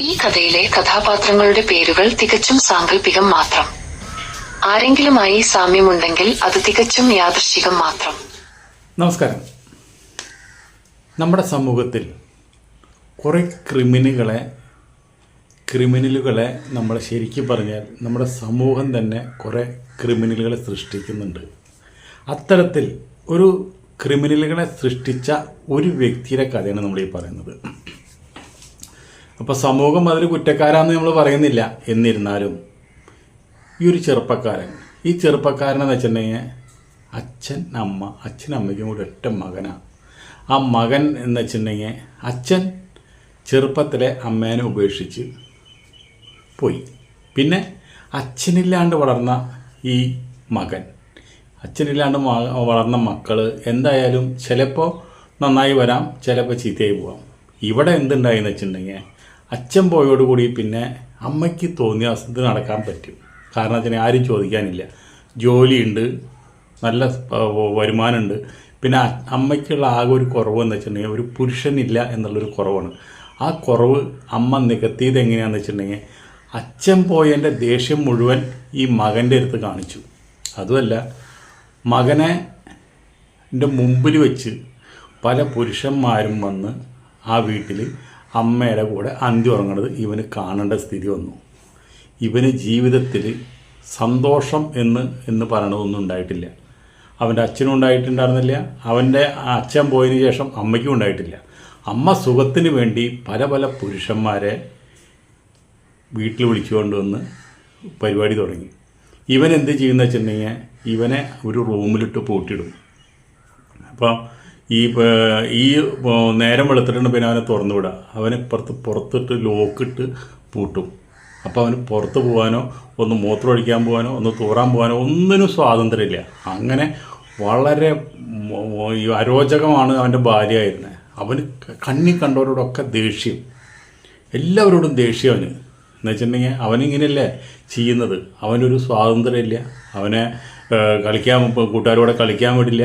ഈ കഥയിലെ കഥാപാത്രങ്ങളുടെ പേരുകൾ തികച്ചും സാങ്കല്പികം മാത്രം. ആരെങ്കിലുമായി സാമ്യമുണ്ടെങ്കിൽ അത് തികച്ചും യാദൃശികം മാത്രം. നമസ്കാരം. നമ്മുടെ സമൂഹത്തിൽ കുറേ ക്രിമിനുകളെ ക്രിമിനലുകളെ നമ്മൾ ശരിക്കും പറഞ്ഞാൽ നമ്മുടെ സമൂഹം തന്നെ കുറേ ക്രിമിനലുകളെ സൃഷ്ടിക്കുന്നുണ്ട്. അത്തരത്തിൽ ഒരു ക്രിമിനലുകളെ സൃഷ്ടിച്ച ഒരു വ്യക്തിയുടെ കഥയാണ് നമ്മൾ ഈ പറയുന്നത്. അപ്പോൾ സമൂഹം അതിൽ കുറ്റക്കാരാന്ന് നമ്മൾ പറയുന്നില്ല എന്നിരുന്നാലും. ഈ ഒരു ചെറുപ്പക്കാരൻ ഈ ചെറുപ്പക്കാരനെന്ന് വെച്ചിട്ടുണ്ടെങ്കിൽ അച്ഛൻ അമ്മ അച്ഛനും അമ്മയ്ക്കും കൂടി ഒറ്റ മകനാണ് ആ മകൻ എന്ന് വെച്ചിട്ടുണ്ടെങ്കിൽ അച്ഛൻ ചെറുപ്പത്തിലെ അമ്മേനെ ഉപേക്ഷിച്ച് പോയി. പിന്നെ അച്ഛനില്ലാണ്ട് വളർന്ന ഈ മകൻ അച്ഛനില്ലാണ്ട് വളർന്ന മക്കൾ എന്തായാലും ചിലപ്പോൾ നന്നായി വരാം ചിലപ്പോൾ ചീത്തയായി പോവാം. ഇവിടെ എന്തുണ്ടായി എന്ന് വെച്ചിട്ടുണ്ടെങ്കിൽ അച്ഛൻ പോയോടുകൂടി പിന്നെ അമ്മയ്ക്ക് തോന്നിയ ഇത് നടക്കാൻ പറ്റും. കാരണം വെച്ചാൽ ആരും ചോദിക്കാനില്ല. ജോലിയുണ്ട് നല്ല വരുമാനമുണ്ട്. പിന്നെ അമ്മയ്ക്കുള്ള ആകെ ഒരു കുറവെന്ന് വെച്ചിട്ടുണ്ടെങ്കിൽ ഒരു പുരുഷനില്ല എന്നുള്ളൊരു കുറവാണ്. ആ കുറവ് അമ്മ നികത്തിയത് എങ്ങനെയാണെന്ന് വെച്ചിട്ടുണ്ടെങ്കിൽ അച്ഛൻ പോയതിന്റെ ദേഷ്യം മുഴുവൻ ഈ മകന്റെ അടുത്ത് കാണിച്ചു. അതുമല്ല മകനെ മുമ്പിൽ വെച്ച് പല പുരുഷന്മാരും വന്ന് ആ വീട്ടിൽ അമ്മയുടെ കൂടെ അന്തി ഉറങ്ങണത് ഇവന് കാണേണ്ട സ്ഥിതി വന്നു. ഇവന് ജീവിതത്തിൽ സന്തോഷം എന്ന് എന്ന് പറയണതൊന്നും ഉണ്ടായിട്ടില്ല. അവന്റെ അച്ഛനും ഉണ്ടായിട്ടുണ്ടായിരുന്നില്ല. അവന്റെ അച്ഛൻ പോയതിന് ശേഷം അമ്മയ്ക്കും ഉണ്ടായിട്ടില്ല. അമ്മ സുഖത്തിന് വേണ്ടി പല പല പുരുഷന്മാരെ വീട്ടിൽ വിളിച്ചുകൊണ്ട് വന്ന് പരിപാടി തുടങ്ങി. ഇവൻ എന്ത് ചെയ്യുന്ന വെച്ചിട്ടുണ്ടെങ്കിൽ ഇവനെ ഒരു റൂമിലിട്ട് പൂട്ടിയിടും. അപ്പോൾ ഈ ഈ നേരം വെളുത്തിട്ടുണ്ട് പിന്നെ അവനെ തുറന്നു വിടുക അവനെ പുറത്ത് പുറത്തിട്ട് ലോക്കിട്ട് പൂട്ടും. അപ്പോൾ അവന് പുറത്ത് പോകാനോ ഒന്ന് മൂത്രമൊഴിക്കാൻ പോകാനോ ഒന്ന് തൂറാൻ പോകാനോ ഒന്നിനും സ്വാതന്ത്ര്യമില്ല. അങ്ങനെ വളരെ അരോചകമാണ് അവന്റെ ഭാര്യയായിരുന്നത് അവന് കണ്ണി കണ്ടവരോടൊക്കെ ദേഷ്യം. എല്ലാവരോടും ദേഷ്യം അവന്. എന്ന് വെച്ചിട്ടുണ്ടെങ്കിൽ അവനിങ്ങനെയല്ലേ ചെയ്യുന്നത്? അവനൊരു സ്വാതന്ത്ര്യമില്ല. അവനെ കളിക്കാൻ കൂട്ടുകാരോടെ കളിക്കാൻ വിടില്ല.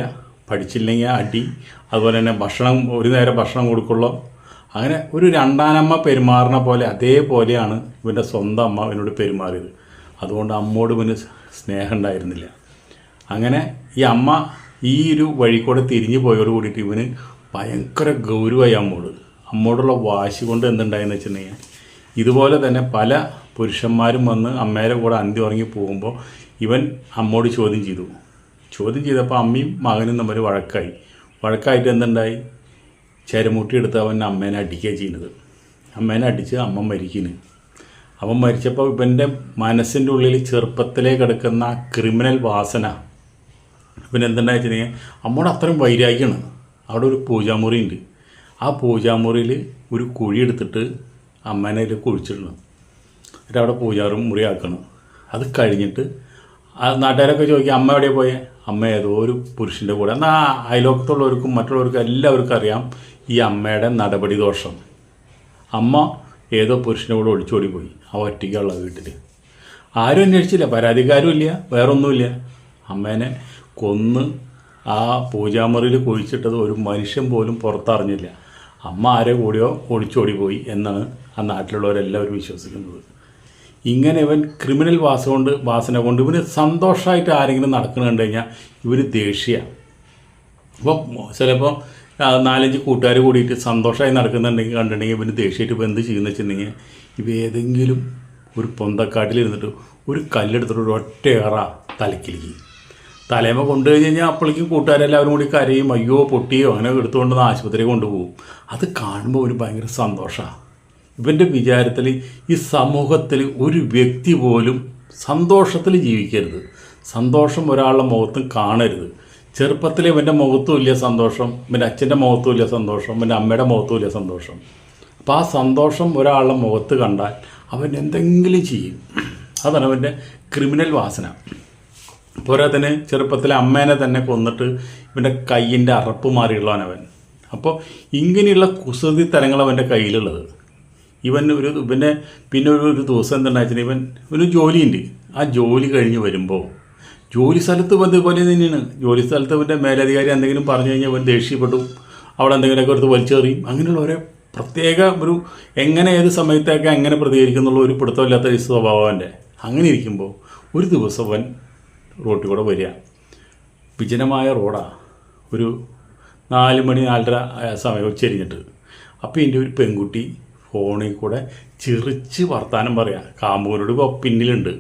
പഠിച്ചില്ലെങ്കിൽ അടി അതുപോലെ തന്നെ ഭക്ഷണം ഒരു നേരം ഭക്ഷണം കൊടുക്കുള്ളൂ. അങ്ങനെ ഒരു രണ്ടാനമ്മ പെരുമാറുന്ന പോലെ അതേപോലെയാണ് ഇവന്റെ സ്വന്തം അമ്മ ഇവനോട് പെരുമാറിയത്. അതുകൊണ്ട് അമ്മോട് ഇവന് സ്നേഹം ഉണ്ടായിരുന്നില്ല. അങ്ങനെ ഈ അമ്മ ഈ ഒരു വഴി തിരിഞ്ഞു പോയോട് കൂടിയിട്ട് ഇവന് ഭയങ്കര ഗൗരവമായി അമ്മോട് അമ്മോടുള്ള വാശി കൊണ്ട് എന്തുണ്ടായെന്ന് വെച്ചിട്ടുണ്ടെങ്കിൽ ഇതുപോലെ തന്നെ പല പുരുഷന്മാരും വന്ന് അമ്മേരെ കൂടെ അന്തി ഉറങ്ങി പോകുമ്പോൾ ഇവൻ അമ്മോട് ചോദ്യം ചെയ്തു. ചോദ്യം ചെയ്തപ്പോൾ അമ്മയും മകനും തമ്മിൽ വഴക്കായി. വഴക്കായിട്ട് എന്തുണ്ടായി? ചരമൂട്ടി എടുത്ത് അവൻ അമ്മേനെ അടിക്കുകയാണ് ചെയ്യുന്നത്. അമ്മേനെ അടിച്ച് അമ്മ മരിക്കുന്നു. അവൻ മരിച്ചപ്പോൾ ഇവന്റെ മനസ്സിന്റെ ഉള്ളിൽ ചെറുപ്പത്തിലേ കിടക്കുന്ന ക്രിമിനൽ വാസന. പിന്നെ എന്തുണ്ടായി വെച്ചിട്ടുണ്ടെങ്കിൽ അമ്മോട് അത്രയും വൈരാഗ്യമാണ്. അവിടെ ഒരു പൂജാമുറി ഉണ്ട്. ആ പൂജാമുറിയിൽ ഒരു കുഴി എടുത്തിട്ട് അമ്മേനെ അതിൽ കുഴിച്ചിടണം. എന്നിട്ട് അവിടെ പൂജാറും മുറിയാക്കണം. അത് കഴിഞ്ഞിട്ട് ആ നാട്ടുകാരൊക്കെ ചോദിക്കും അമ്മ എവിടെ പോയേ? അമ്മ ഏതോ ഒരു പുരുഷന്റെ കൂടെ. എന്നാൽ അയലോക്കത്തുള്ളവർക്കും മറ്റുള്ളവർക്കും എല്ലാവർക്കും അറിയാം ഈ അമ്മയുടെ നടപടി ദോഷം. അമ്മ ഏതോ പുരുഷന്റെ കൂടെ ഒളിച്ചോടി പോയി ആ ഒറ്റയ്ക്കുള്ള വീട്ടിൽ ആരും അന്വേഷിച്ചില്ല പരാതിക്കാരും ഇല്ല വേറൊന്നുമില്ല. അമ്മേനെ കൊന്ന് ആ പൂജാമുറിയിൽ കുഴിച്ചിട്ടത് ഒരു മനുഷ്യൻ പോലും പുറത്തറിഞ്ഞില്ല. അമ്മ ആരെ കൂടിയോ ഒളിച്ചോടി പോയി എന്നാണ് ആ നാട്ടിലുള്ളവരെല്ലാവരും വിശ്വസിക്കുന്നത്. ഇങ്ങനെ ഇവൻ ക്രിമിനൽ വാസന കൊണ്ട് വാസന കൊണ്ട് ഇവന് സന്തോഷമായിട്ട് ആരെങ്കിലും നടക്കുന്ന കണ്ടു കഴിഞ്ഞാൽ ഇവർ ദേഷ്യമാണ് അപ്പോൾ ചിലപ്പോൾ നാലഞ്ച് കൂട്ടുകാർ കൂടിയിട്ട് സന്തോഷമായി നടക്കുന്നുണ്ടെങ്കിൽ കണ്ടിട്ടുണ്ടെങ്കിൽ ഇവന് ദേഷ്യമായിട്ട് ഇപ്പോൾ എന്ത് ചെയ്യുന്ന വെച്ചിട്ടുണ്ടെങ്കിൽ ഇവ ഏതെങ്കിലും ഒരു പൊന്തക്കാട്ടിലിരുന്നിട്ട് ഒരു കല്ലെടുത്തിട്ട് ഒരു ഒറ്റയേറ തലക്കിലേക്ക്. തലേമ കൊണ്ടു കഴിഞ്ഞ് കഴിഞ്ഞാൽ അപ്പോഴേക്കും കൂട്ടുകാരെല്ലാവരും കൂടി കരയും അയ്യോ പൊട്ടിയോ? അങ്ങനെ എടുത്തുകൊണ്ടുവന്ന് ആശുപത്രി കൊണ്ടുപോകും. അത് കാണുമ്പോൾ ഒരു ഭയങ്കര സന്തോഷമാണ് ഇവന്റെ വിചാരത്തിൽ ഈ സമൂഹത്തിൽ ഒരു വ്യക്തി പോലും സന്തോഷത്തിൽ ജീവിക്കരുത്. സന്തോഷം ഒരാളുടെ മുഖത്തും കാണരുത്. ചെറുപ്പത്തിൽ ഇവന്റെ മുഖത്തും ഇല്ല സന്തോഷം ഇവന്റെ അച്ഛന്റെ മുഖത്തും ഇല്ല സന്തോഷം ഇവന്റെ അമ്മയുടെ മുഖത്തും ഇല്ല സന്തോഷം. അപ്പോൾ ആ സന്തോഷം ഒരാളുടെ മുഖത്ത് കണ്ടാൽ അവൻ എന്തെങ്കിലും ചെയ്യും. അതാണ് അവന്റെ ക്രിമിനൽ വാസന. പോരാത്തന്നെ ചെറുപ്പത്തിൽ അമ്മേനെ തന്നെ കൊന്നിട്ട് ഇവന്റെ കയ്യിന്റെ അറപ്പ് മാറിയുള്ളവനവൻ. അപ്പോൾ ഇങ്ങനെയുള്ള കുസൃതി തരങ്ങൾ അവന്റെ കയ്യിലുള്ളത്. ഇവൻ ഒരു പിന്നെ പിന്നെ ഒരു ഒരു ദിവസം എന്താണെന്ന് ഇവൻ ഒരു ജോലിയുണ്ട്. ആ ജോലി കഴിഞ്ഞ് വരുമ്പോൾ ജോലി സ്ഥലത്ത് ഇവൻ ഇതുപോലെ തന്നെയാണ്. ജോലി സ്ഥലത്ത് ഇവന്റെ മേലധികാരി എന്തെങ്കിലും പറഞ്ഞു കഴിഞ്ഞാൽ ഇവൻ ദേഷ്യപ്പെട്ടു അവിടെ എന്തെങ്കിലുമൊക്കെ എടുത്ത് വലിച്ചെറിയും. അങ്ങനെയുള്ള ഒരു പ്രത്യേക ഒരു എങ്ങനെ ഏത് സമയത്തൊക്കെ എങ്ങനെ പ്രതികരിക്കുന്നുള്ള ഒരു പിടുത്തമില്ലാത്ത ഒരു സ്വഭാവന്റെ അങ്ങനെ ഇരിക്കുമ്പോൾ ഒരു ദിവസം അവൻ റോട്ടിൽ കൂടെ വരിക. വിജനമായ റോഡാണ് ഒരു നാല് മണി നാലര സമയം ചെരിഞ്ഞിട്ട്. അപ്പോൾ എന്റെ ഒരു പെൺകുട്ടി ഫോണിൽ കൂടെ ചിറിച്ച് വർത്താനം പറയാം. കാമുവിനോട് പിന്നിലുണ്ട്.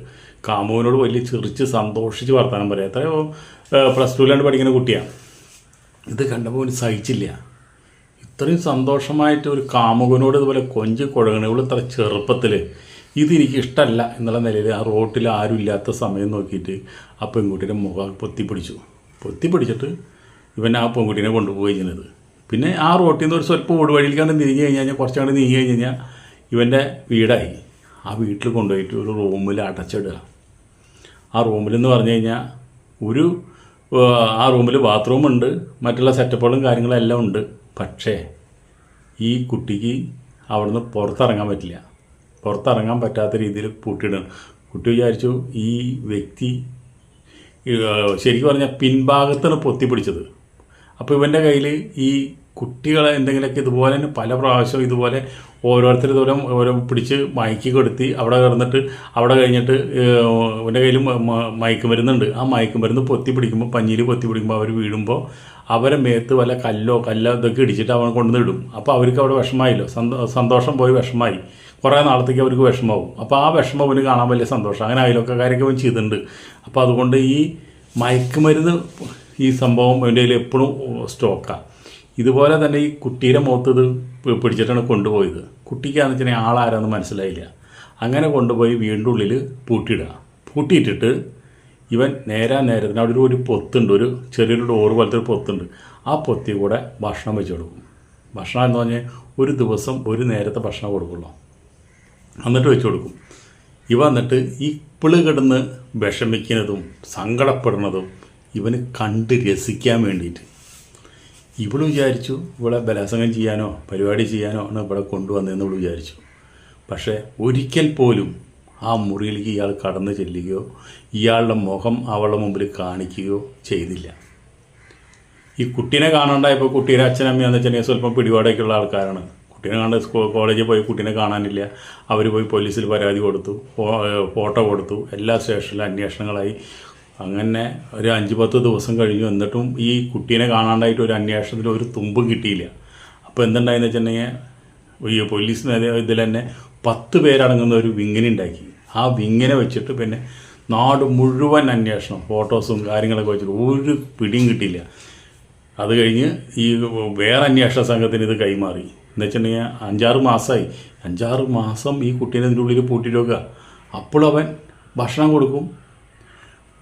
കാമുവിനോട് വലിയ ചിറിച്ച് സന്തോഷിച്ച് വർത്താനം പറയാം. എത്രയോ പ്ലസ് ടുവിലാണ് പഠിക്കുന്ന കുട്ടിയാണ് ഇത് കണ്ടപ്പോൾ അവന് സഹിച്ചില്ല. ഇത്രയും സന്തോഷമായിട്ട് ഒരു കാമുകനോട് ഇതുപോലെ കൊഞ്ച് കുഴങ്ങണ ഇവൾ ഇത്ര ചെറുപ്പത്തിൽ ഇതെനിക്ക് ഇഷ്ടമല്ല എന്നുള്ള നിലയിൽ ആ റോട്ടിൽ ആരും ഇല്ലാത്ത സമയം നോക്കിയിട്ട് ആ പെൺകുട്ടിയുടെ മുഖം പൊത്തി പിടിച്ചു പൊത്തി പൊത്തിപ്പിടിച്ചിട്ട് ഇവൻ ആ പെൺകുട്ടീനെ കൊണ്ടുപോയി ചെയ്യുന്നത് പിന്നെ ആ റോട്ടിൽ നിന്ന് ഒരു സ്വല്പം ഓട് വഴിയിലേക്കാണ്ട് നീങ്ങി കഴിഞ്ഞ് കഴിഞ്ഞാൽ കുറച്ചങ്ങോട്ട് നീങ്ങി കഴിഞ്ഞ് കഴിഞ്ഞാൽ ഇവന്റെ വീടായി. ആ വീട്ടിൽ കൊണ്ടുപോയിട്ട് ഒരു റൂമിൽ അടച്ചിടുക. ആ റൂമിലെന്ന് പറഞ്ഞു കഴിഞ്ഞാൽ ഒരു ആ റൂമിൽ ബാത്റൂമുണ്ട് മറ്റുള്ള സെറ്റപ്പുകളും കാര്യങ്ങളും എല്ലാം ഉണ്ട്. പക്ഷേ ഈ കുട്ടിക്ക് അവിടുന്ന് പുറത്തിറങ്ങാൻ പറ്റില്ല. പുറത്തിറങ്ങാൻ പറ്റാത്ത രീതിയിൽ പൂട്ടിയിടണം കുട്ടി വിചാരിച്ചു ഈ വ്യക്തി ശരിക്കും പറഞ്ഞാൽ പിൻഭാഗത്താണ് പൊത്തിപ്പിടിച്ചത്. അപ്പോൾ ഇവന്റെ കയ്യിൽ ഈ കുട്ടികളെ എന്തെങ്കിലുമൊക്കെ ഇതുപോലെ തന്നെ പല പ്രാവശ്യം ഇതുപോലെ ഓരോരുത്തർ ഇതുപോലെ ഓരോ പിടിച്ച് മയക്കി കൊടുത്തി അവിടെ കിടന്നിട്ട് അവിടെ കഴിഞ്ഞിട്ട് ഇവന്റെ കയ്യിൽ മയക്കു മരുന്നുണ്ട്. ആ മയക്കു മരുന്ന് പൊത്തി പിടിക്കുമ്പോൾ പഞ്ഞിയിൽ പൊത്തി പിടിക്കുമ്പോൾ അവർ വീഴുമ്പോൾ അവരെ മേത്ത് വല്ല കല്ലോ കല്ലോ ഇതൊക്കെ ഇടിച്ചിട്ട് അവൻ കൊണ്ടുവന്ന് ഇടും. അപ്പോൾ അവർക്ക് അവിടെ വിഷമായില്ലോ സന്തോ സന്തോഷം പോയി വിഷമായി കുറേ നാളത്തേക്ക് അവർക്ക് വിഷമാവും അപ്പോൾ ആ വിഷമം അവന് കാണാൻ വലിയ സന്തോഷം. അങ്ങനെ അയലൊക്കെക്കാരൊക്കെ അവൻ ചെയ്തിട്ടുണ്ട്. അപ്പോൾ അതുകൊണ്ട് ഈ മയക്കുമരുന്ന് ഈ സംഭവം എന്റെ കയ്യിൽ എപ്പോഴും സ്റ്റോക്കാണ് ഇതുപോലെ തന്നെ ഈ കുട്ടിയുടെ മുഖത്ത് ഇത് പിടിച്ചിട്ടാണ് കൊണ്ടുപോയത്. കുട്ടിക്കാന്ന് വെച്ചിട്ടുണ്ടെങ്കിൽ ആളാരാന്ന് മനസ്സിലായില്ല. അങ്ങനെ കൊണ്ടുപോയി വീണ്ടും ഉള്ളിൽ പൂട്ടിയിടുക. പൂട്ടിയിട്ടിട്ട് ഇവൻ നേരാ നേരത്തിന് അവിടെ ഒരു- ഒരു പൊത്തുണ്ട്. ഒരു ചെറിയൊരു ഡോറ് പോലത്തെ ഒരു പൊത്തുണ്ട്. ആ പൊത്തി കൂടെ ഭക്ഷണം വെച്ച് കൊടുക്കും. ഭക്ഷണം എന്ന് പറഞ്ഞാൽ ഒരു ദിവസം ഒരു നേരത്തെ ഭക്ഷണം കൊടുക്കുള്ളൂ. എന്നിട്ട് വെച്ച് കൊടുക്കും. ഇവ എന്നിട്ട് ഈ ഇപ്പിൾ കിടന്ന് വിഷമിക്കുന്നതും സങ്കടപ്പെടുന്നതും ഇവന് കണ്ട് രസിക്കാൻ വേണ്ടിയിട്ട്. ഇവൾ വിചാരിച്ചു ഇവളെ ബലാത്സംഗം ചെയ്യാനോ പരിപാടി ചെയ്യാനോ ആണ് ഇവിടെ കൊണ്ടുവന്നതെന്ന് ഇവൾ വിചാരിച്ചു. പക്ഷേ ഒരിക്കൽ പോലും ആ മുറിയിലേക്ക് ഇയാൾ കടന്നു ചെല്ലുകയോ ഇയാളുടെ മുഖം അവളുടെ മുമ്പിൽ കാണിക്കുകയോ ചെയ്തില്ല. ഈ കുട്ടീനെ കാണാണ്ടായപ്പോൾ കുട്ടിയുടെ അച്ഛനമ്മയെന്ന് വെച്ചിട്ടുണ്ടെങ്കിൽ സ്വല്പം പിടിപാടൊക്കെയുള്ള ആൾക്കാരാണ്. കുട്ടീനെ കാണാൻ സ്കൂൾ കോളേജിൽ പോയി കുട്ടീനെ കാണാനില്ല. അവർ പോയി പോലീസിൽ പരാതി കൊടുത്തു ഫോട്ടോ കൊടുത്തു എല്ലാ സ്റ്റേഷനിലും അന്വേഷണങ്ങളായി. അങ്ങനെ ഒരു അഞ്ച് പത്ത് ദിവസം കഴിഞ്ഞു. എന്നിട്ടും ഈ കുട്ടീനെ കാണാണ്ടായിട്ട് ഒരു അന്വേഷണത്തിൽ ഒരു തുമ്പും കിട്ടിയില്ല. അപ്പോൾ എന്തുണ്ടായെന്ന് വെച്ചിട്ടുണ്ടെങ്കിൽ ഈ പോലീസ് നേരെ ഇതിൽ തന്നെ പത്ത് പേരടങ്ങുന്ന ഒരു വിങ്ങിനെ ഉണ്ടാക്കി. ആ വിങ്ങിനെ വെച്ചിട്ട് പിന്നെ നാട് മുഴുവൻ അന്വേഷണം ഫോട്ടോസും കാര്യങ്ങളൊക്കെ വെച്ചിട്ട് ഒരു പിടിയും കിട്ടിയില്ല. അത് കഴിഞ്ഞ് ഈ വേറെ അന്വേഷണ സംഘത്തിന് ഇത് കൈമാറി. എന്ന് വെച്ചിട്ടുണ്ടെങ്കിൽ അഞ്ചാറ് മാസമായി. അഞ്ചാറ് മാസം ഈ കുട്ടീനെ ഇതിന്റെ ഉള്ളിൽ പൂട്ടിയിട്ട് വെക്കുക. അപ്പോൾ അവൻ ഭക്ഷണം കൊടുക്കും.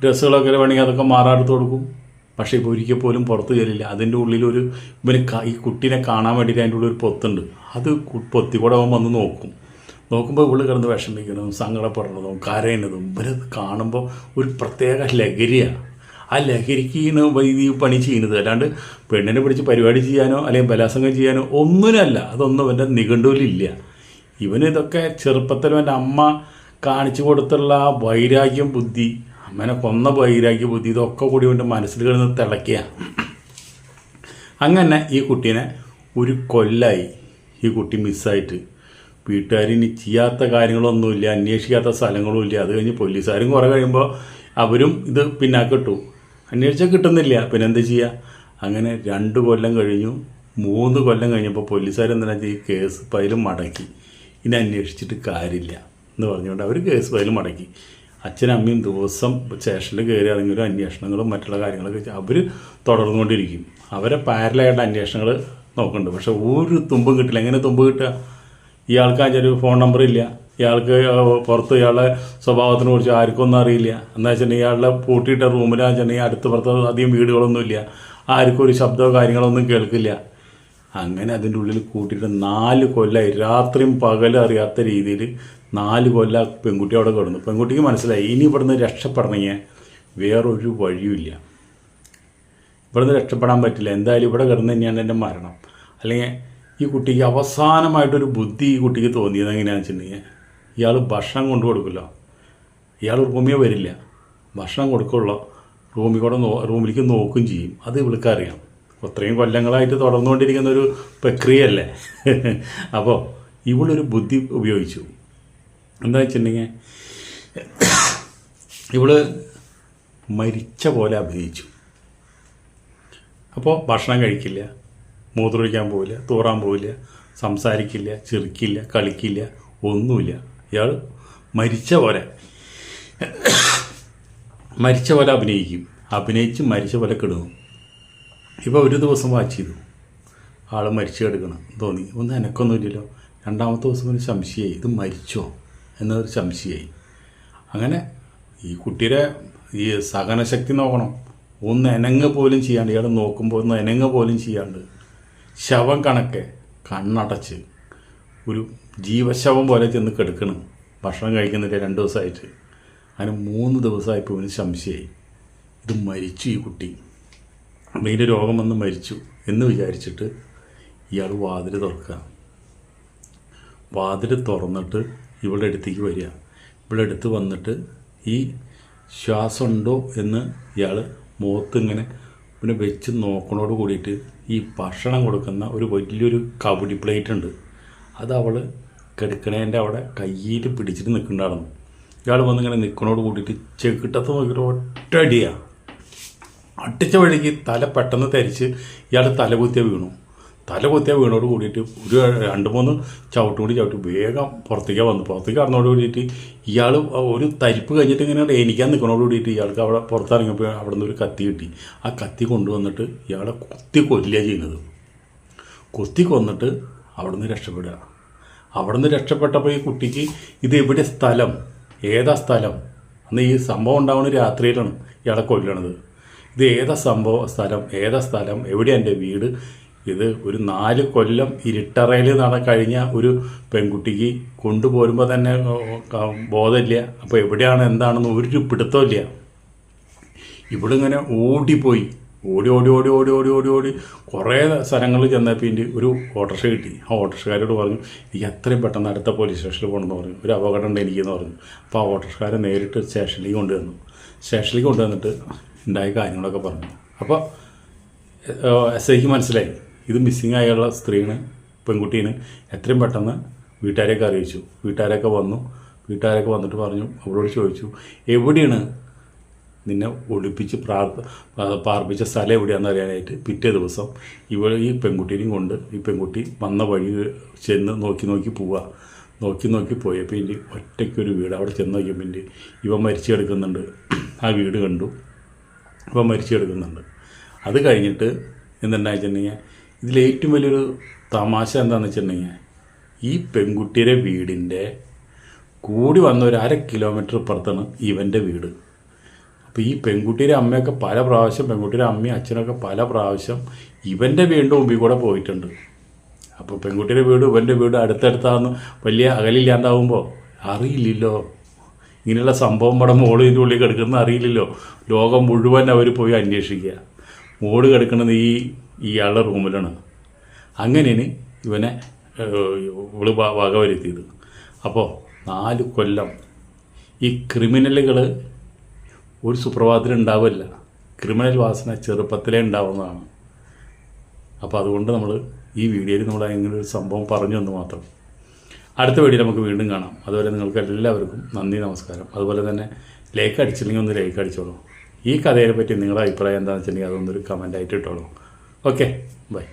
ഡ്രസ്സുകളൊക്കെ വേണമെങ്കിൽ അതൊക്കെ മാറാടുത്ത് കൊടുക്കും. പക്ഷേ ഇപ്പോൾ ഒരിക്കൽ പോലും പുറത്ത് കയറില്ല. അതിന്റെ ഉള്ളിലൊരു ഇവന് ഈ കുട്ടീനെ കാണാൻ വേണ്ടിയിട്ട് അതിന്റെ ഉള്ളിൽ ഒരു പൊത്തുണ്ട്. അത് പൊത്തി കൂടെ അവൻ വന്ന് നോക്കും. നോക്കുമ്പോൾ ഉള്ളിൽ കിടന്ന് വിഷമിക്കുന്നതും സങ്കടപ്പെടുന്നതും കരയുന്നതും. ഇവരത് കാണുമ്പോൾ ഒരു പ്രത്യേക ലഹരിയാണ് ആ ലഹരിക്ക് ഈ പണി ചെയ്യുന്നത്. അല്ലാണ്ട് പെണ്ണിനെ പിടിച്ച് പരിപാടി ചെയ്യാനോ അല്ലെങ്കിൽ ബലാസംഗം ചെയ്യാനോ ഒന്നിനല്ല. അതൊന്നും അവന്റെ നിഘണ്ടുവിലില്ല ഇവന് ഇതൊക്കെ ചെറുപ്പത്തിൽ അവന്റെ അമ്മ കാണിച്ചു കൊടുത്തുള്ള വൈരാഗ്യം ബുദ്ധി അമ്മനെ കൊന്ന വൈരാഗ്യ ബുദ്ധി ഇതൊക്കെ കൂടി കൊണ്ട് മനസ്സിൽ കിടന്ന് തിളക്കുക അങ്ങനെ ഈ കുട്ടീനെ ഒരു കൊല്ലായി. ഈ കുട്ടി മിസ്സായിട്ട്. വീട്ടുകാരിനി ചെയ്യാത്ത കാര്യങ്ങളൊന്നുമില്ല അന്വേഷിക്കാത്ത സ്ഥലങ്ങളുമില്ല. അത് കഴിഞ്ഞ് പോലീസുകാരും കുറേ കഴിയുമ്പോൾ അവരും ഇത് പിന്നാക്കിട്ടു അന്വേഷിച്ചാൽ കിട്ടുന്നില്ല. പിന്നെ എന്ത് ചെയ്യുക അങ്ങനെ രണ്ട് കൊല്ലം കഴിഞ്ഞു. മൂന്ന് കൊല്ലം കഴിഞ്ഞപ്പോൾ പോലീസുകാർ എന്തിനാ ഈ കേസ് ഫയലും മടക്കി. ഇനി അന്വേഷിച്ചിട്ട് കാര്യമില്ല എന്ന് പറഞ്ഞുകൊണ്ട് അവർ കേസ് ഫയലും മടക്കി. അച്ഛനും അമ്മയും ദിവസം സ്റ്റേഷനിൽ കയറി ഇറങ്ങിയൊരു അന്വേഷണങ്ങളും മറ്റുള്ള കാര്യങ്ങളൊക്കെ അവർ തുടർന്നുകൊണ്ടിരിക്കും. അവരെ പാരലായിട്ട് അന്വേഷണങ്ങൾ നോക്കുന്നുണ്ട്. പക്ഷെ ഒരു തുമ്പും കിട്ടില്ല. എങ്ങനെ തുമ്പ് കിട്ടുക? ഇയാൾക്ക് അതിന്റെ ഫോൺ നമ്പർ ഇല്ല. ഇയാൾക്ക് പുറത്ത് ഇയാളുടെ സ്വഭാവത്തിനെ കുറിച്ച് ആർക്കും ഒന്നും അറിയില്ല. എന്താ വെച്ചിട്ടുണ്ടെങ്കിൽ ഇയാളുടെ പൂട്ടിയിട്ട റൂമിലാന്ന് വെച്ചിട്ടുണ്ടെങ്കിൽ അടുത്ത പുറത്ത് അധികം വീടുകളൊന്നുമില്ല ആർക്കും ഒരു ശബ്ദമോ കാര്യങ്ങളൊന്നും കേൾക്കില്ല. അങ്ങനെ അതിന്റെ ഉള്ളിൽ കൂട്ടിയിട്ട് നാല് കൊല്ലമായി രാത്രിയും പകലും അറിയാത്ത രീതിയിൽ നാല് കൊല്ല പെൺകുട്ടി അവിടെ കിടന്നു. പെൺകുട്ടിക്ക് മനസ്സിലായി ഇനി ഇവിടുന്ന് രക്ഷപ്പെടണമെങ്കിൽ വേറൊരു വഴിയുമില്ല. ഇവിടുന്ന് രക്ഷപ്പെടാൻ പറ്റില്ല. എന്തായാലും ഇവിടെ കിടന്ന് തന്നെയാണ് എന്റെ മരണം. അല്ലെങ്കിൽ ഈ കുട്ടിക്ക് അവസാനമായിട്ടൊരു ബുദ്ധി ഈ കുട്ടിക്ക് തോന്നിയത് എങ്ങനെയാണെന്ന് വെച്ചിട്ടുണ്ടെങ്കിൽ ഇയാൾ ഭക്ഷണം കൊണ്ടു കൊടുക്കില്ല. ഇയാൾ റൂമിൽ വരില്ല. ഭക്ഷണം കൊടുക്കുള്ളൂ റൂമിൽ കൂടെ നോ റൂമിലേക്ക് നോക്കുകയും ചെയ്യും. അത് ഇവൾക്കറിയാം അത്രയും കൊല്ലങ്ങളായിട്ട് തുടർന്നുകൊണ്ടിരിക്കുന്ന ഒരു പ്രക്രിയയല്ലേ? അപ്പോൾ ഇവളൊരു ബുദ്ധി ഉപയോഗിച്ചു. എന്താ വെച്ചിട്ടുണ്ടെങ്കിൽ ഇവൾ മരിച്ച പോലെ അഭിനയിച്ചു. അപ്പോൾ ഭക്ഷണം കഴിക്കില്ല മൂത്രമൊഴിക്കാൻ പോവില്ല തൂറാൻ പോവില്ല സംസാരിക്കില്ല ചിരിക്കില്ല കളിക്കില്ല ഒന്നുമില്ല. ഇയാൾ മരിച്ച പോലെ മരിച്ച പോലെ അഭിനയിക്കും. അഭിനയിച്ച് മരിച്ച പോലെ കിടന്നു ഇപ്പോൾ ഒരു ദിവസം വാച്ച് ചെയ്തു. ആൾ മരിച്ചു കിടക്കണം തോന്നി. ഒന്ന് എനക്കൊന്നുമില്ലല്ലോ രണ്ടാമത്തെ ദിവസം ഒരു സംശയമായി. ഇത് മരിച്ചോ? എന്നൊരു സംശയമായി അങ്ങനെ ഈ കുട്ടിയുടെ ഈ സഹനശക്തി നോക്കണം. ഒന്ന് എനങ്ങ് പോലും ചെയ്യാണ്ട് ഇയാൾ നോക്കുമ്പോൾ ഒന്ന് എനങ്ങ് പോലും ചെയ്യാണ്ട് ശവം കണക്കെ കണ്ണടച്ച് ഒരു ജീവശവം പോലെ ചെന്ന് കിടക്കണം. ഭക്ഷണം കഴിക്കുന്നില്ല രണ്ട് ദിവസമായിട്ട് അങ്ങനെ മൂന്ന് ദിവസമായപ്പോൾ ഇവന് സംശയമായി ഇത് മരിച്ചു ഈ കുട്ടി. ഇതിന്റെ രോഗം വന്ന് മരിച്ചു എന്ന് വിചാരിച്ചിട്ട് ഇയാൾ വാതിൽ തുറക്കുക വാതിൽ തുറന്നിട്ട് ഇവളുടെ അടുത്തേക്ക് വരിക. ഇവളുടെ അടുത്ത് വന്നിട്ട് ഈ ശ്വാസമുണ്ടോ എന്ന് ഇയാൾ മുഖത്ത് ഇങ്ങനെ പിന്നെ വെച്ച് നോക്കണോട് കൂടിയിട്ട് ഈ ഭക്ഷണം കൊടുക്കുന്ന ഒരു വലിയൊരു കബഡി പ്ലേറ്റ് ഉണ്ട്. അത് അവൾ കെടുക്കണേന്റെ അവിടെ കയ്യിൽ പിടിച്ചിട്ട് നിൽക്കുന്നുണ്ടായിരുന്നു. ഇയാൾ വന്നിങ്ങനെ നിൽക്കണോട് കൂടിയിട്ട് ചെക്കിട്ടത്ത് നോക്കിയിട്ട് ഒറ്റ അടിയാണ് അട്ടിച്ച വഴിക്ക് തല പെട്ടെന്ന് തരിച്ച് ഇയാൾ തലകുത്തിയ വീണു. തലകുത്തിയ വീണോട് കൂടിയിട്ട് ഒരു രണ്ട് മൂന്ന് ചവിട്ടും കൂടി ചവിട്ടി വേഗം പുറത്തേക്ക് വന്നു. പുറത്തേക്ക് കടന്നോട് കൂടിയിട്ട് ഇയാൾ ഒരു തരിപ്പ് കഴിഞ്ഞിട്ട് ഇങ്ങനെ എനിക്കാൻ നിൽക്കണോട് കൂടിയിട്ട് ഇയാൾക്ക് അവിടെ പുറത്തിറങ്ങിയപ്പോൾ അവിടെ നിന്ന് ഒരു കത്തി കിട്ടി. ആ കത്തി കൊണ്ടുവന്നിട്ട് ഇയാളെ കുത്തി കൊല്ലുക ചെയ്യുന്നത്. കുത്തി കൊന്നിട്ട് അവിടെ നിന്ന് രക്ഷപ്പെടുക. അവിടെ നിന്ന് രക്ഷപ്പെട്ടപ്പോൾ ഈ കുട്ടിക്ക് ഇത് എവിടെ സ്ഥലം? ഏതാ സ്ഥലം? അന്ന് ഈ സംഭവം ഉണ്ടാവുന്ന രാത്രിയിലാണ് ഇയാളെ കൊല്ലണത്. ഇത് ഏതാ സംഭവം സ്ഥലം? ഏതാ സ്ഥലം? എവിടെയാണ് എന്റെ വീട്? ഇത് ഒരു നാല് കൊല്ലം ഇരുട്ടറയിൽ നട കഴിഞ്ഞ ഒരു പെൺകുട്ടിക്ക് കൊണ്ടുപോരുമ്പോൾ തന്നെ ബോധമില്ല. അപ്പോൾ എവിടെയാണ് എന്താണെന്ന് ഒരു പിടുത്തമില്ല ഇവിടെ ഇങ്ങനെ ഓടിപ്പോയി. ഓടി ഓടി ഓടി ഓടി ഓടി ഓടി ഓടി കുറേ സ്ഥലങ്ങളിൽ ചെന്നപ്പോൾ ഒരു ഓട്ടോറിക്ഷ കിട്ടി. ആ ഓട്ടോറിക്ഷക്കാരോട് പറഞ്ഞു എനിക്ക് എത്രയും പെട്ടെന്ന് അടുത്ത പോലീസ് സ്റ്റേഷനിൽ പോകണമെന്ന് പറഞ്ഞു. ഒരു അപകടം ഉണ്ട് എനിക്കെന്ന് പറഞ്ഞു. അപ്പോൾ ആ ഓട്ടോറിക്ഷക്കാരെ നേരിട്ട് സ്റ്റേഷനിലേക്ക് കൊണ്ടുവന്നു. സ്റ്റേഷനിലേക്ക് കൊണ്ടുവന്നിട്ട് ഉണ്ടായ കാര്യങ്ങളൊക്കെ പറഞ്ഞു. അപ്പോൾ എസ് ഐക്ക് മനസ്സിലായി. ഇത് മിസ്സിങ് ആയുള്ള സ്ത്രീന് പെൺകുട്ടീന് എത്രയും പെട്ടെന്ന് വീട്ടുകാരെയൊക്കെ അറിയിച്ചു. വീട്ടുകാരൊക്കെ വന്നു. വീട്ടുകാരൊക്കെ വന്നിട്ട് പറഞ്ഞു അവളോട് ചോദിച്ചു എവിടെയാണ് നിന്നെ ഒളിപ്പിച്ച് പ്രാർത്ഥ പാർപ്പിച്ച സ്ഥലം എവിടെയാണെന്ന് അറിയാനായിട്ട്? പിറ്റേ ദിവസം ഇവൾ ഈ പെൺകുട്ടീനെയും കൊണ്ട് ഈ പെൺകുട്ടി വന്ന വഴി ചെന്ന് നോക്കി നോക്കി പോവുക നോക്കി നോക്കി പോയപ്പോൾ ഇതിന്റെ ഒറ്റയ്ക്കൊരു വീട് അവിടെ ചെന്ന് നോക്കിയപ്പോൾ ഇതിന്റെ ഇവ മരിച്ചു കിടക്കുന്നുണ്ട് ആ വീട് കണ്ടു. ഇവ മരിച്ചു കിടക്കുന്നുണ്ട് അത് കഴിഞ്ഞിട്ട് എന്തുണ്ടായി വെച്ചിട്ടുണ്ടെങ്കിൽ ഇതിൽ ഏറ്റവും വലിയൊരു തമാശ എന്താണെന്ന് വെച്ചിട്ടുണ്ടെങ്കിൽ ഈ പെൺകുട്ടിയുടെ വീടിന്റെ കൂടി വന്ന ഒരു അര കിലോമീറ്റർ പുറത്താണ് ഇവന്റെ വീട്. അപ്പോൾ ഈ പെൺകുട്ടിയുടെ അമ്മയൊക്കെ പല പ്രാവശ്യം പെൺകുട്ടിയുടെ അമ്മയും അച്ഛനൊക്കെ പല പ്രാവശ്യം ഇവന്റെ വീടിന്റെ മുമ്പിൽ കൂടെ പോയിട്ടുണ്ട്. അപ്പോൾ പെൺകുട്ടിയുടെ വീട് ഇവന്റെ വീട് അടുത്തടുത്താന്ന് വലിയ അകലില്ലാണ്ടാവുമ്പോൾ അറിയില്ലല്ലോ. ഇങ്ങനെയുള്ള സംഭവം ഇവിടെ മോൾ ഇതിന്റെ ഉള്ളിൽ കിടക്കുന്ന അറിയില്ലല്ലോ. ലോകം മുഴുവൻ അവർ പോയി അന്വേഷിക്കുക. മോൾ കിടക്കുന്നത് ഈ ഇയാളുടെ റൂമിലാണ്. അങ്ങനെയാണ് ഇവനെ ഇവൾ വക വരുത്തിയത് അപ്പോൾ നാല് കൊല്ലം ഈ ക്രിമിനലുകൾ ഒരു സുപ്രഭാതത്തിൽ ഉണ്ടാവില്ല. ക്രിമിനൽ വാസന ചെറുപ്പത്തിലേ ഉണ്ടാവുന്നതാണ്. അപ്പോൾ അതുകൊണ്ട് നമ്മൾ ഈ വീഡിയോയിൽ നമ്മൾ അങ്ങനെ ഒരു സംഭവം പറഞ്ഞു എന്ന് മാത്രം. അടുത്ത വീഡിയോ നമുക്ക് വീണ്ടും കാണാം. അതുവരെ നിങ്ങൾക്ക് എല്ലാവർക്കും നന്ദി നമസ്കാരം. അതുപോലെ തന്നെ ലൈക്ക് അടിച്ചില്ലെങ്കിൽ ഒന്ന് ലേക്ക് അടിച്ചോളൂ. ഈ കഥയെ പറ്റി നിങ്ങളുടെ അഭിപ്രായം എന്താണെന്ന് വെച്ചിട്ടുണ്ടെങ്കിൽ അതൊന്നൊരു കമന്റായിട്ട് ഇട്ടോളൂ. Okay bye